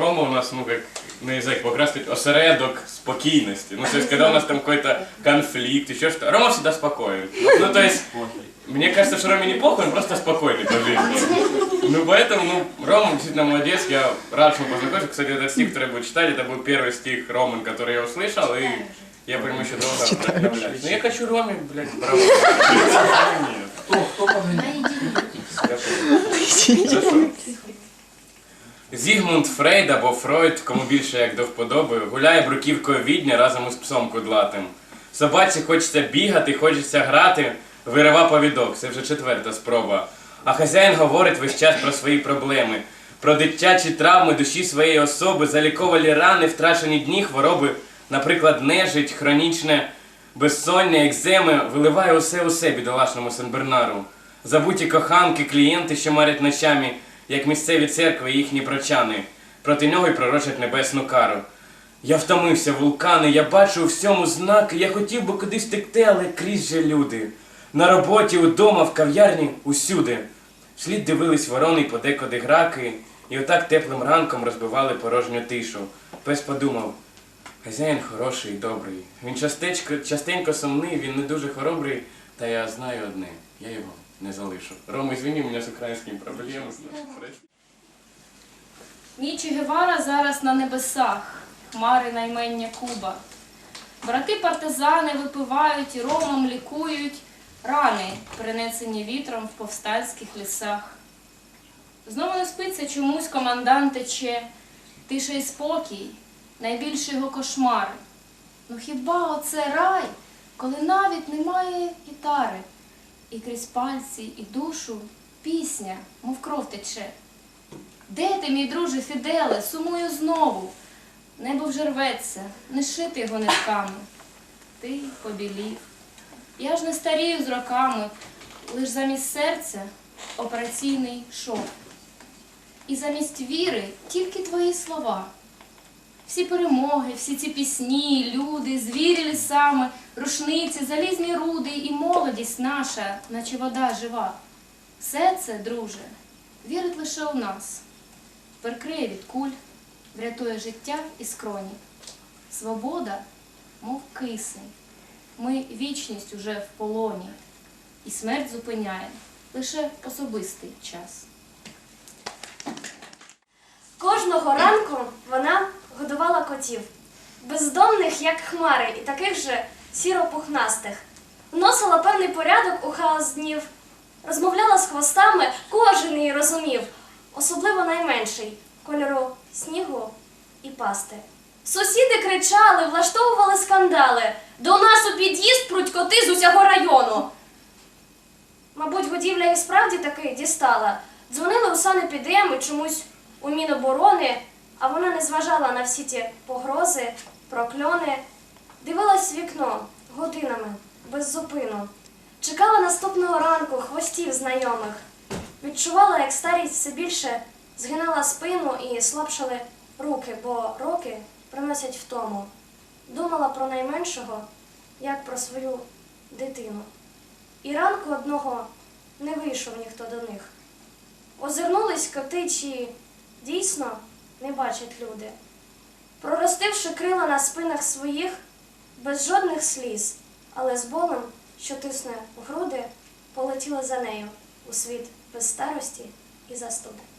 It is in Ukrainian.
Рома у нас, ну, как, не знаю, как как раз таки осередок спокойности. Ну, то есть, когда у нас там какой-то конфликт, еще что Рома всегда спокоен. Ну, то есть, мне кажется, что Роме не похуй, он просто спокойный по жизни. Ну, поэтому, ну, Рома действительно молодец, я рад, что мы познакомились. Кстати, этот стих, который я буду читать, это был первый стих Роман, который я услышал, и я по нему еще долго вдохновляюсь. Ну, я хочу Роме, блядь, браво. Нет. Я понял. Зігмунд Фрейд або Фройд, кому більше як до вподоби, гуляє бруківкою відня разом із псом кудлатим. Собаці хочеться бігати, хочеться грати, вирива повідок, це вже четверта спроба. А хазяїн говорить весь час про свої проблеми, про дитячі травми душі своєї особи, заліковалі рани, втрачені дні, хвороби, наприклад, нежить, хронічне безсоння, екземи, виливає усе усе бідолашному Сенбернару. Забуті коханки, клієнти, що марять ночами, як місцеві церкви і їхні прочани, проти нього й пророчать небесну кару. Я втомився, вулкани, я бачу у всьому знаки, я хотів би кудись текти, але крізь же люди. На роботі, удома, в кав'ярні, усюди. Вслід дивились ворони подекуди граки, і отак теплим ранком розбивали порожню тишу. Пес подумав, хазяїн хороший і добрий. Він частечко, частенько сумний, він не дуже хоробрий, та я знаю одне, я його не залишу. Рома, извини, у мене з українськими проблеми. Че Гевара зараз на небесах, хмари наймення Куба. Брати партизани випивають і ромом лікують рани, принесені вітром в повстанських лісах. Знову не спиться чомусь командант тече, тиша й спокій, найбільший його кошмар. Ну хіба оце рай, коли навіть немає гітари, і крізь пальці і душу пісня, мов кров тече. Де ти, мій друже Фіделе, сумую знову. Небо вже рветься, не шити його нитками. Ти побілів. Я ж не старію з роками, лиш замість серця операційний шов. І замість віри тільки твої слова. Всі перемоги, всі ці пісні, люди, звірі лісами, рушниці, залізні руди і молодість наша, наче вода жива. Все це, друже, вірить лише у нас перекриє від куль, врятує життя і скроні. Свобода, мов кисень. Ми вічність уже в полоні, і смерть зупиняє лише особистий час. Кожного ранку вона годувала котів, бездомних, як хмари, і таких же сіро-пухнастих. Вносила певний порядок у хаос днів, розмовляла з хвостами, кожен її розумів, особливо найменший кольору снігу і пасти. Сусіди кричали, влаштовували скандали. До нас у під'їзд пруть коти з усього району. Мабуть, годівля їх справді таки дістала. Дзвонили у санепідем і чомусь у Міноборони, а вона не зважала на всі ті погрози, прокльони, дивилась в вікно годинами, без зупину. Чекала наступного ранку хвостів знайомих. Відчувала, як старість все більше згинала спину і слабшали руки, бо роки приносять втому. Думала про найменшого, як про свою дитину. І ранку одного не вийшов ніхто до них. Озирнулись коти, чи дійсно не бачать люди. Проростивши крила на спинах своїх, без жодних сліз, але з болем, що тисне в груди, полетіли за нею у світ без старості і застуди.